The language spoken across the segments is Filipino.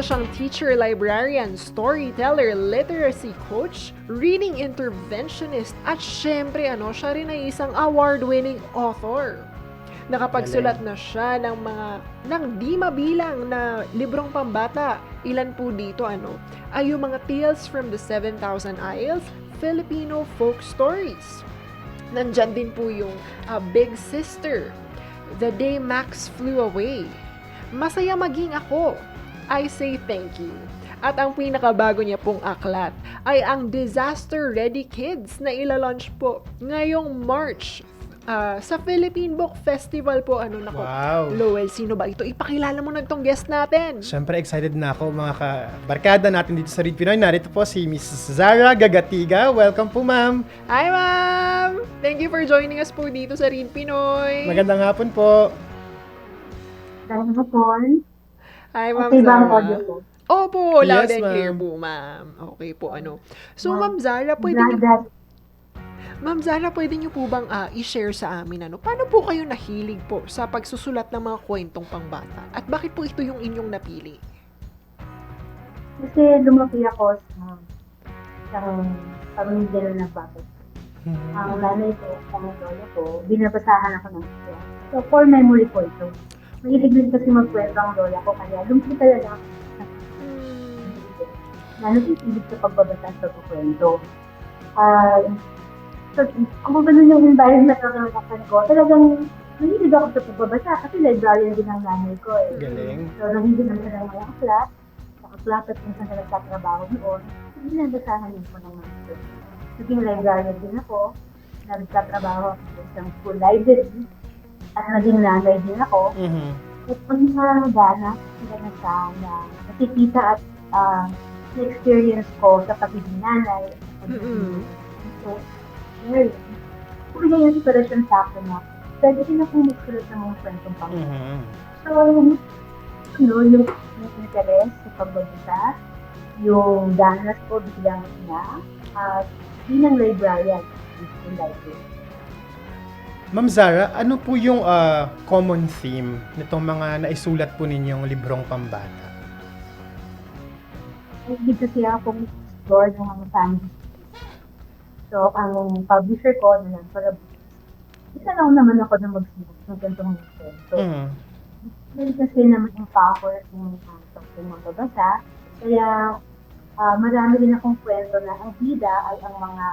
isa siyang teacher, librarian, storyteller, literacy coach, reading interventionist, at syempre ano, siya rin ay isang award-winning author. Nakapagsulat na siya ng mga ng di mabilang na librong pambata. Ilan po dito ano ay yung mga Tales from the 7,000 Isles, Filipino folk stories. Nandyan din po yung uh, Big Sister, The Day Max Flew Away, Masaya Maging Ako, I Say Thank You. At ang pinakabago niya pong aklat ay ang Disaster Ready Kids na ilalunch po ngayong March ah, sa Philippine Book Festival po. Ano nako, Wow. Lowell, sino ba ito? Ipakilala mo na itong guest natin. Siyempre excited na ako mga kabarkada natin dito sa Read Pinoy. Narito po si Miss Zara Gagatiga. Welcome po ma'am. Hi, ma'am! Thank you for joining us po dito sa Read Pinoy. Magandang hapon po. Dahil hapon, Hi, ma'am okay ba ang Zara. audio ko? Opo, loud Yes, and clear ma'am. po, ma'am. Okay po, ano. So, Ma'am, ma'am Zara, pwede niyo, that ma'am Zara, pwede niyo po bang ah, i-share sa amin, ano, paano po kayo nahilig po sa pagsusulat ng mga kwentong pangbata? At bakit po ito yung inyong napili? kasi lumaki ako sa isang pamilya na nagbabat. Ang nanay ko, ang lola ko, binabasahan ako ng isya. So, for memory ko ito. Mahilig din kasi magkwento ang lola ko, kaya lumaki talaga ako sa Hmm. lalo titilig sa pagbabasa sa pagkwento. Ah, so, kung ganun yung environment na nakakasan ko, talagang mahilig ako sa pagbabasa kasi librarian din ang nanay ko eh. Galing. So, nandito na siya ng mga aklat. Sa aklat at kung saan siya nagtatrabaho noon, binabasahan po ng mga ito. Naging librarian din ako. Nagtatrabaho ako sa isang school library. At naging nanay din ako. Mhm. At pag nakagana, sila na siya na nakikita at ah, na-experience ko sa pagiging nanay. pagiging- So, very. Kung yung inspiration sa akin na, pwede din ako magsulat ng mga kwentong pang Mhm. So, ano, yung, yung interest sa pagbabasa, yung danas ko bilang ina, at bilang librarian school library. Ma'am Zara, ano po yung ah, common theme nitong mga naisulat po ninyong librong pambata? Hindi kasi akong explore ng mga family. So, ang publisher ko na lang para isa lang naman ako na magsulat ng ganitong kwento. Mhm. Dahil kasi naman yung power ng uh, yung magbabasa. Kaya ah, marami din akong kwento na ang bida ay ang mga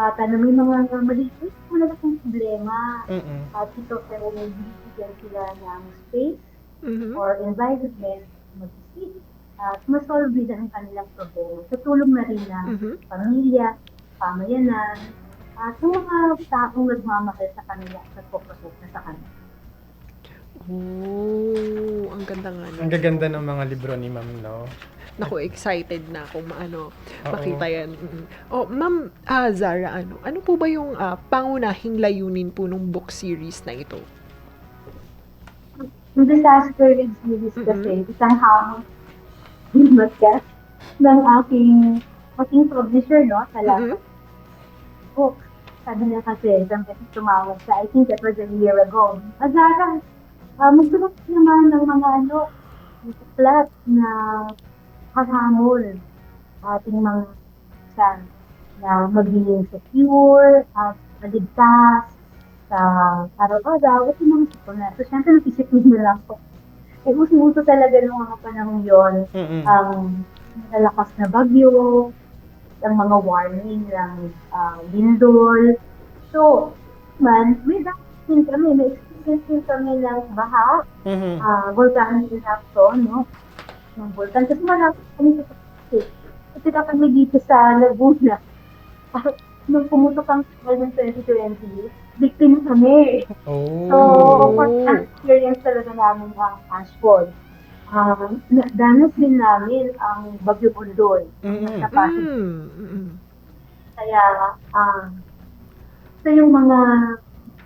bata na may mga maliit, malalaking problema. Mhm. At ito pero may bibigyan sila ng space Mhm. or environment mag-isip at masolve din ang kanilang problema. Sa tulong na rin ng Mhm. pamilya, pamayanan, at yung mga taong nagmamahal sa kanila at nagpo-protect na sa kanila. Oh, ang ganda nga. Ang gaganda ng mga libro ni ma'am, no? Naku, excited na akong maano, makita yan. Mm. Oh, ma'am ah, Zara, ano, ano po ba yung ah, pangunahing layunin po nung book series na ito? Yung disaster risk series kasi, isang hamon podcast ng aking aking publisher, no? Sa last Mhm. book. Sabi niya kasi, isang beses tumawag siya, I think that was a year ago. Azara, uh, magsulat ka naman ng mga ano, plot na hahamon ating mga sa na magiging secure at maligtas sa araw-araw at yung mga sitwasyon na. So, syempre, napisip mo lang po. Eh, uso-uso talaga ng mga panahon yon Mhm. ang malalakas na bagyo, ang mga warning ng ah, lindol. So, man, may din kami, may experience din kami ng baha, Mhm. uh, volcanic eruption, no? Ng volcan. Kasi malapit kami sa Pacific. Kasi kapag may dito sa Laguna, nung pumutok ang fall ng 2020, victim kami. So, Oh. first experience talaga namin ang ashfall. Um, na- danas din namin ang Bagyo Bundol sa Pasig. Mm. Kaya, um, ito yung mga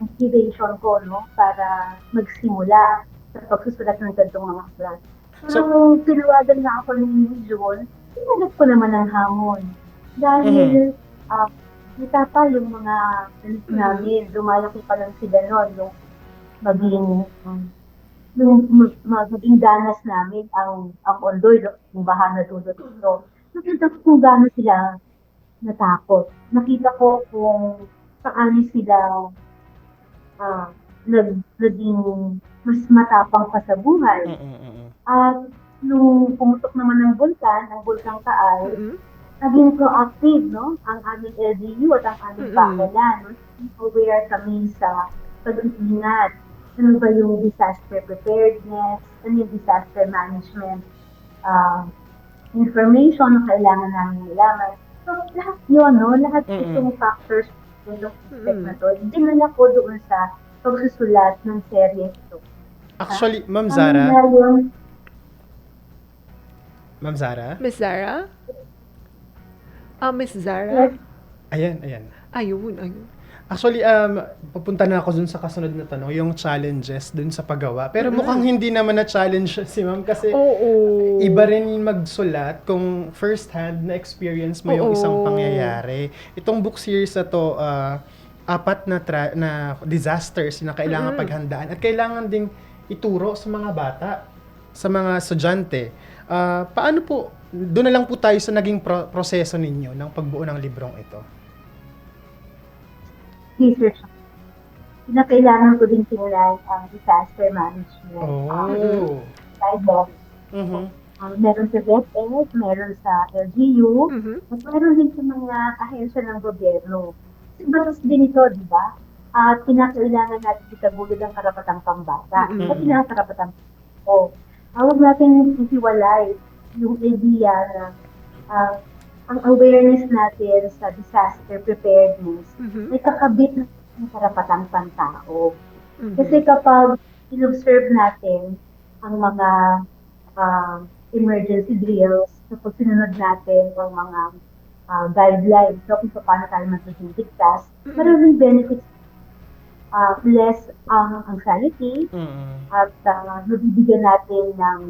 motivation ko, no, para magsimula sa pagsusulat ng ganitong mga aklat. So, So- nung tinawagan na ako ni June, tinanggap ko naman ang hamon. Dahil, ah, kita pa yung mga anak Mhm. namin, lumalaki pa lang sila noon, yung maging ma- magiging danas namin ang ang ondoy, yung baha na dulot ito, nakita ko kung gaano sila natakot. Nakita ko kung paano sila ah nag, naging mas matapang pa sa buhay. Mm, mm, mm. At nung pumutok naman ng bulkan, ang bulkang Taal, Mm-mm. naging proactive, no? Ang aming LGU at ang aming Mm-mm. pakalan. No? Aware kami sa pag-iingat. Ano ba yung disaster preparedness? Ano yung disaster management uh, information na kailangan namin malaman. So, lahat yun, no? Lahat Mm-mm. itong factors yung aspect Mm-mm. na to, dinala ko doon sa pagsusulat ng serye ito. Actually, Ma'am Zara, ngayon, Ma'am Zara, Miss Zara? Ah, Miss Zara? Ayan, ayan. Ayun, ayun. Actually, um, papunta na ako dun sa kasunod na tanong, yung challenges dun sa paggawa. Pero Mm. mukhang hindi naman na-challenge si ma'am kasi Oo. iba rin magsulat kung first-hand na experience mo yung Oo. isang pangyayari. Itong book series na to, ah, apat na, tra- na disasters na kailangan Mm. paghandaan at kailangan ding ituro sa mga bata, sa mga estudyante. Ah, paano po, doon na lang po tayo sa naging pro- proseso ninyo ng pagbuo ng librong ito. research. Pinakailangan ko din simulan ang disaster management. Oh. Um, guidelines. Mhm. Um, meron sa DepEd, meron sa LGU, Mhm. at meron din sa mga ahensya ng gobyerno. Kasi batas din ito, di ba? At pinakailangan natin itagulid ang karapatang pambata. Mm-mm. At pinakakarapatang o Huwag natin isiwalay yung idea na ah, ang awareness natin sa disaster preparedness Mhm. may kakabit ng karapatang pantao. Mhm. Kasi kapag in-observe natin ang mga ah, emergency drills, kapag sinunod natin ang mga ah, guidelines so kung paano tayo magiging ligtas, Mm. maraming benefits. Ah, less ang anxiety Mhm. at uh, nabibigyan natin ng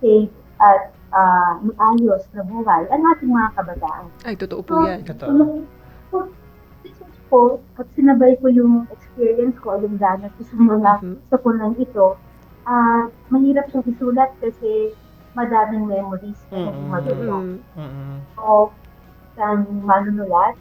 safe at ah, maayos na buhay ang ating mga kabataan. Ay, totoo po yan. Totoo. Ko at sinabay ko yung experience ko, yung danas ko sa mga Mhm. sapunan ito, ah mahirap siyang isulat kasi madaming memories na Mm-mm. magawa. Mhm. Mhm. So, isang manunulat,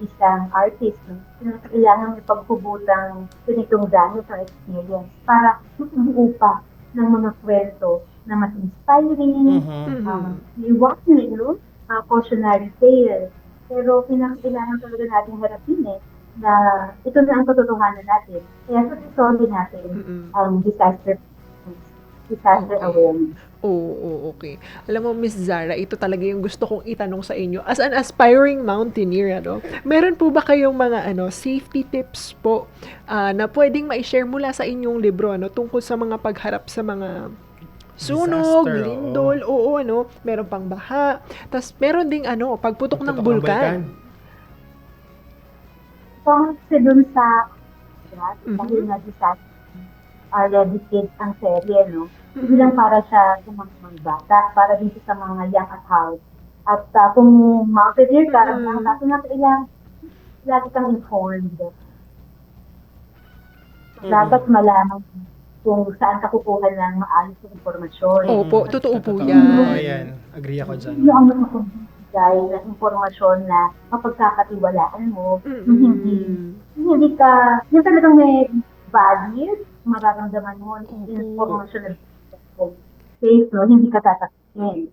isang artist, no? kailangan may pagpubutang ganitong danas ng experience para makabuo pa ng mga kwento na mas inspiring, Mhm. um, may warning, no? Uh, cautionary tale. Pero pinakailangan talaga natin harapin eh, na ito na ang katotohanan natin. Kaya susunod natin Mhm. ang disaster disaster Okay. awareness. Oo, oo, okay. Alam mo, Miss Zara, ito talaga yung gusto kong itanong sa inyo. As an aspiring mountaineer, ano, meron po ba kayong mga ano, safety tips po ah, na pwedeng ma-share mula sa inyong libro ano, tungkol sa mga pagharap sa mga sunog, Disaster, oo. lindol, oo. ano, meron pang baha. Tapos meron ding ano, pagputok ng Pagputok bulkan. So, kasi dun sa Mhm. dahil na disaster uh, dedicate ang serye, no? Hindi Mhm. lang para siya sa mga, mga bata, para din sa mga young at heart. At uh, kung mountaineer ka, Mhm. ang natin na kailangan, lagi kang informed. Mhm. Dapat malaman kung saan ka kukuha ng maayos na informasyon. Opo, Mhm. totoo po yan. Oo, yan. Agree ako dyan. Hindi ang magbibigay ng informasyon na mapagkakatiwalaan mo, Mhm. yung hindi hindi ka, yung talagang may value, mararamdaman mo information na safe, no? hindi ka tatakin.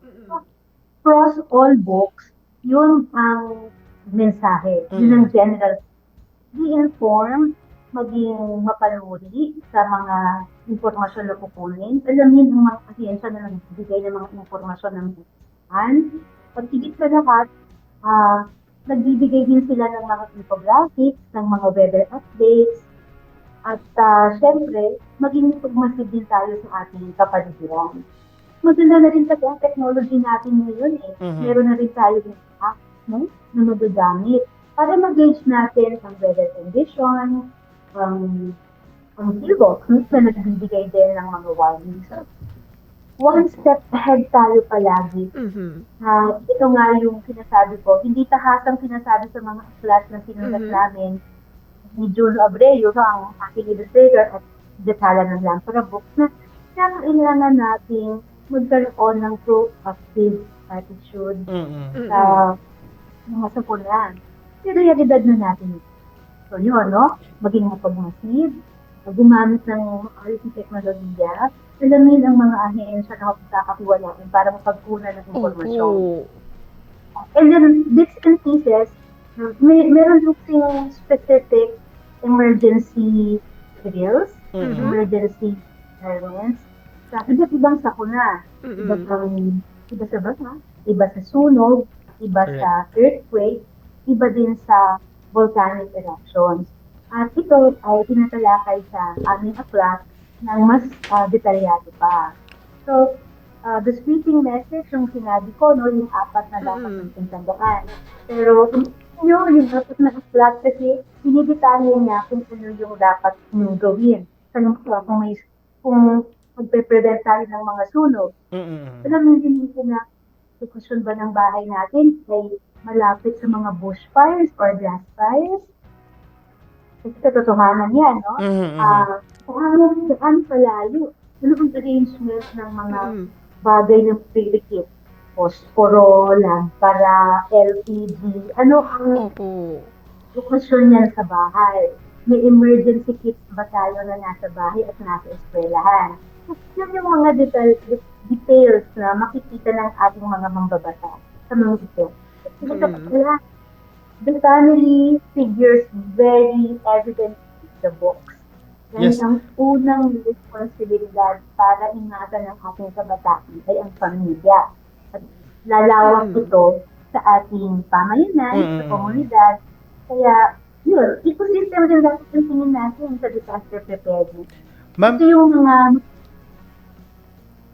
Cross all books, yun ang mensahe. Yun ang general. Be informed, maging mapanuri sa mga impormasyon na kukunin. Alamin ang mga ahensya na nagbibigay ng mga impormasyon ng mga At higit sa lahat, ah, nagbibigay din sila ng mga infographics, ng mga weather updates, at uh, syempre, maging pagmasid din tayo sa ating kapaligiran. Maganda na rin kasi ang technology natin ngayon eh. Mhm. Meron na rin tayo ng app no, na magagamit para mag-gauge natin ang weather condition, ang ang sealbox no, na nagbibigay din ng mga warnings. So, one step ahead tayo palagi Mhm. Ah, ito nga yung sinasabi ko, hindi tahasang sinasabi sa mga aklat na sinulat Mhm. namin ni Juno Abreu, ang aking illustrator at detala ng Lampara Books, na kailangan natin magkaroon ng proactive attitude. Mm-mm. sa mga sapunan. Pero yung edad na natin. So yun, no? Maging mapagmasid, gumamit ng ng teknolohiya, alamin ang mga ahensya na magkakakiwalain para mapagkunan ng impormasyon. Opo. And then, bits and pieces, may, meron din specific emergency drills, Mm-mm. emergency elements, sa iba't ibang sakuna. Iba sa, iba sa basa, iba sa sunog, iba sa earthquake, iba din sa volcanic eruptions. At ito ay tinatalakay sa aming aklat ng mas ah, detalyado pa. So, ah, the sweeping message yung sinabi ko, no, yung apat na dapat Mm. natin tandaan. Pero kung nyo, yung apat na aklat kasi binidetalye niya kung ano yung dapat nyo gawin. Sa so, kung may kung magpe-prevent tayo ng mga sunog, Mm-mm. alam din natin na sitwasyon ba ng bahay natin ay malapit sa mga bushfires or grass fires? Kasi katotohanan yan, no? Mm-mm. Ah, paano, paano palayo? Ano ang arrangement ng mga Mm-mm. bagay ng pilikit? Posporo, lampara, LPG, ano ang Opo. lokasyon niyan sa bahay? May emergency kits ba tayo na nasa bahay at nasa eskwelahan? Yun yung mga detail, details na makikita ng ating mga mambabata sa mga ito. Kasi Mm. wala, the family figures very evident in the books. Yan Yes. ang unang responsibilidad para ingatan ng ating kabataan ay ang pamilya. At lalawak Mm. ito sa ating pamayanan, sa Mm. komunidad. Kaya, yun, ecosystem din dapat yung tingin natin sa disaster preparedness. Ma'am, Ito yung mga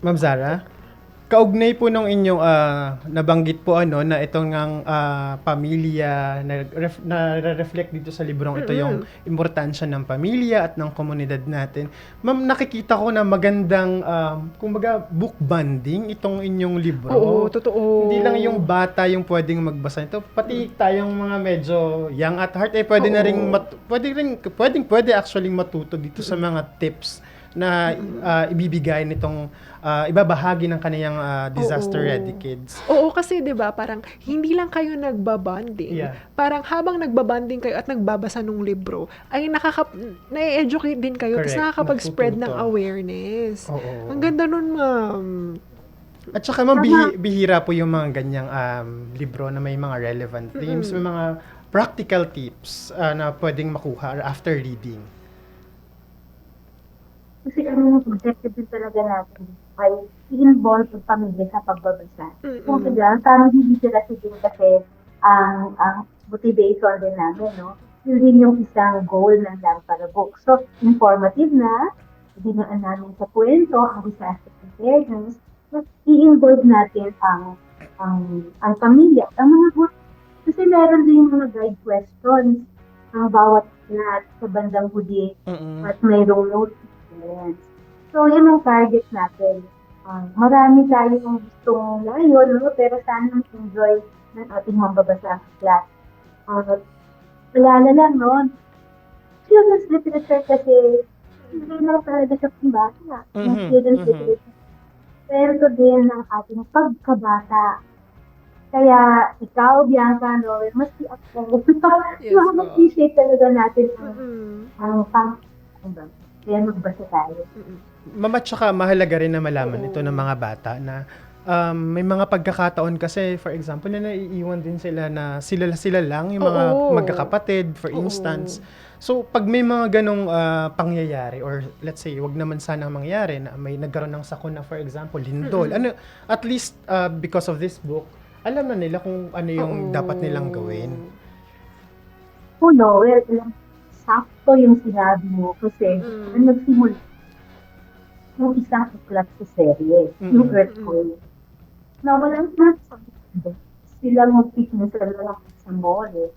Ma'am Zara, kaugnay po nung inyong ah, nabanggit po ano na itong ngang ah, pamilya na, ref, na reflect dito sa librong ito yung importansya ng pamilya at ng komunidad natin. Ma'am, nakikita ko na magandang um, kumbaga book bonding itong inyong libro. Oo, totoo. Hindi lang yung bata yung pwedeng magbasa nito, pati tayong mga medyo young at heart ay pwede na ring Oo. mat- pwede ring pwedeng pwede actually matuto dito sa mga tips na ah, ibibigay nitong ah, ibabahagi ng kaniyang ah, disaster Oo. ready kids. Oo, kasi 'di ba, parang hindi lang kayo nagbabanding. Yeah. Parang habang nagbabanding kayo at nagbabasa ng libro, ay nakaka na-educate din kayo tapos Correct. nakakapag-spread ng awareness. Oo. Ang ganda nun, ma'am. At saka ma'am, bihi- bihira po yung mga ganyang um, libro na may mga relevant themes, may mga practical tips ah, na pwedeng makuha after reading. Kasi ang objective din talaga natin ay i-involve ang pamilya sa pagbabasa. Mm-mm. Kung kaya, family literacy din kasi ang, ang motivation din namin, no? Yun din yung isang goal ng Lampara Book. So, informative na, dinaan namin sa kwento, ang disaster preparedness, mas i-involve natin ang ang ang pamilya, ang mga book. Kasi meron din mga guide questions ang bawat na sa bandang huli Mm-mm. at mayroong note So, yun ang target natin. Um, marami tayong gustong layo, no? pero sana enjoy ng ating mambabasa class. Uh, Alala lang, no? Children's literature kasi hindi lang talaga siya pambata. Yung Mhm, children's mhm. literature. Pero din ang ating pagkabata. Kaya ikaw, Bianca, no, maski ako, Yes, yes, appreciate talaga natin ang, Mm-mm. ang pang, ano? Kaya magbasa tayo. Mm-mm. Ma'am, at saka mahalaga rin na malaman Oo. ito ng mga bata na um, may mga pagkakataon kasi, for example, na naiiwan din sila na sila sila lang, yung mga Oo. magkakapatid, for Oo. instance. So, pag may mga ganong ah, pangyayari, or let's say, wag naman sana mangyari na may nagkaroon ng sakuna, for example, lindol. Ano, at least, ah, because of this book, alam na nila kung ano yung Oo. dapat nilang gawin. Oh, no, well, alam, sakto yung sinabi mo kasi Mm. ang nagsimula yung isang uklat sa serye, Mm-mm. yung Earthquake. Na walang sinasabi. Sila mag-fitness sa lang sa mall eh.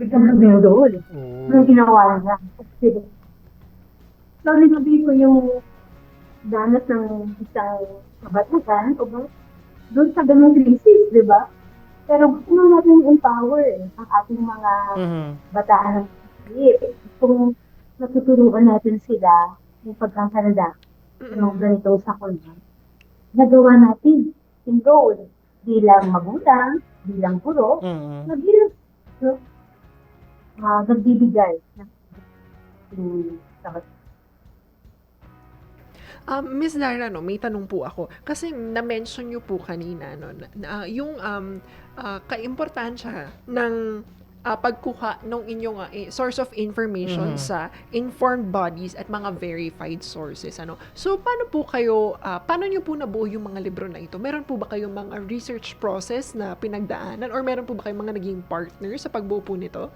Biglang nagdodol. Anong ginawa niya? Kasi, so, ninabi ko yung danas ng isang kabatagan o ba? Doon sa ganung crisis, di ba? Pero gusto na natin empower eh, ang ating mga Mhm. bataan isip. Kung natuturuan natin sila yung pagkakaroon ng ganitong sakuna, nagawa natin in goal bilang magulang, bilang guro, Mm. na bilang no, ah, nagbibigay ng sabat. Um, Miss Dara, no, may tanong po ako. Kasi na-mention niyo po kanina, no, na, na- yung um, ah, kaimportansya ng ah, pagkuha ng inyong ah, eh, source of information Mhm. sa informed bodies at mga verified sources. Ano? So, paano po kayo, ah, paano niyo po nabuo yung mga libro na ito? Meron po ba kayong mga research process na pinagdaanan? Or meron po ba kayong mga naging partner sa pagbuo po nito?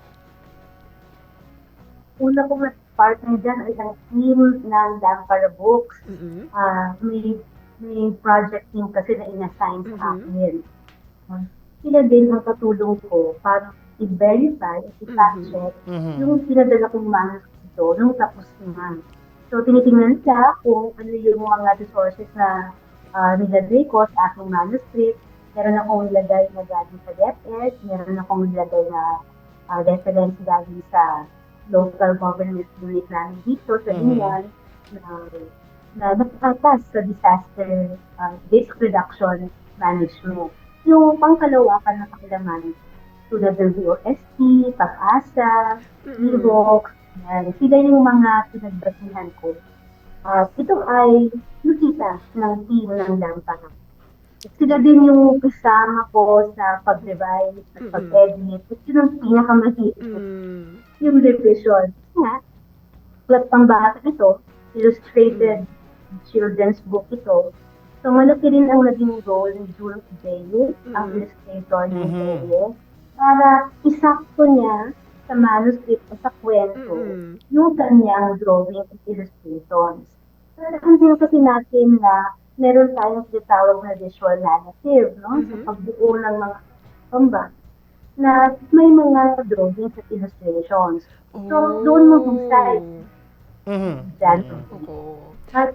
Una kong partner dyan ay ang team ng Dampara Books. mm Ah, may, may project team kasi na inassign sa Mhm. akin. Sila din ang katulong ko para i-verify at i-fact Mhm. check Mhm. yung pinadala kong manuskrito nung tapos na. So, tinitingnan siya kung ano yung mga resources na uh, nilagay ko sa aking manuscript. Meron akong nilagay na galing sa DepEd, meron akong nilagay na uh, reference galing sa local government unit namin dito sa Mhm. Binyan na, na nakatas sa disaster uh, risk reduction management. Yung pangkalawakan na kakilaman tulad ng VOST, PAC-ASA, Evox, yan. Sila yung mga pinagbasihan ko. Ah, ito ay nakita ng team ng Lampara. Sila din yung kasama ko sa pag-revise, Mhm. pag-edit. At yun ang pinakamahirap Mm. yung revision. Nga, plat pang bata ito, illustrated children's book ito. So, malaki rin ang naging role ni Jules Bailey, ang Mhm. illustrator ng Mhm. Bailey, para isakto niya sa manuscript o sa kwento Mm-mm. yung kanyang drawing at illustrations. Tandaan din kasi natin na meron tayong tinatawag na visual narrative, no? Sa Mhm. pagbuo ng mga pamba na may mga drawings at illustrations. So, doon mo husay. Mhm. Yan. Oo. At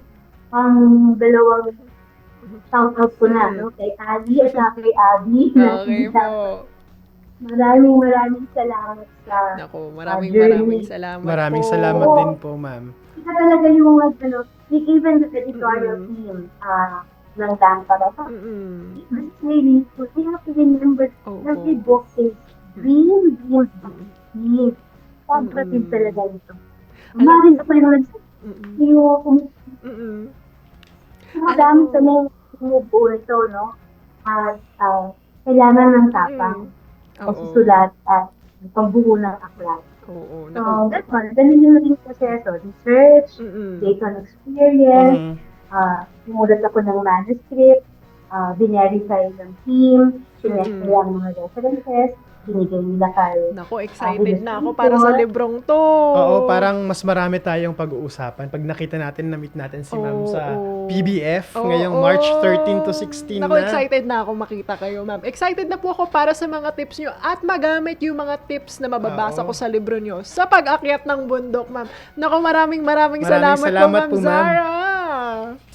ang dalawang shout out ko na, no? Kay Ali at kay Abby. na Okay po. Maraming maraming salamat sa Nako, maraming journey. maraming salamat Maraming po. salamat Oo. din po, ma'am. Sila talaga yung ano, like even the editorial Mhm. team ah ng Dampara. Mm-mm. This is really good. We have to remember Oo. every book is dream, dream, dream. Comparative Mhm. talaga ito. Umarin ako yung nagsasabi Mm-mm. yung Mm-mm. madami Ano? kami ito, no? At ah, kailangan ng tapang Oo. Pagsusulat at pagbuo ng aklat. Oo. So, Nako. that's one. Ganun yung naging proseso. Research, Mm-mm. based on experience, Mhm. ah sumulat ako ng manuscript, uh, binerify ng team, sinek Mm. nila ang mga references, binigay nila kay Nako, excited na ako para sa librong to. Oo, parang mas marami tayong pag-uusapan. Pag nakita natin, na-meet natin si ma'am Oo, sa oo. PBF Oo. ngayong March 13 to 16 Nako, na. excited na ako makita kayo, ma'am. Excited na po ako para sa mga tips nyo at magamit yung mga tips na mababasa Oo. ko sa libro nyo sa pag-akyat ng bundok, ma'am. Nako, maraming maraming, Maraming salamat, salamat po, po, ma'am ma'am. Zara.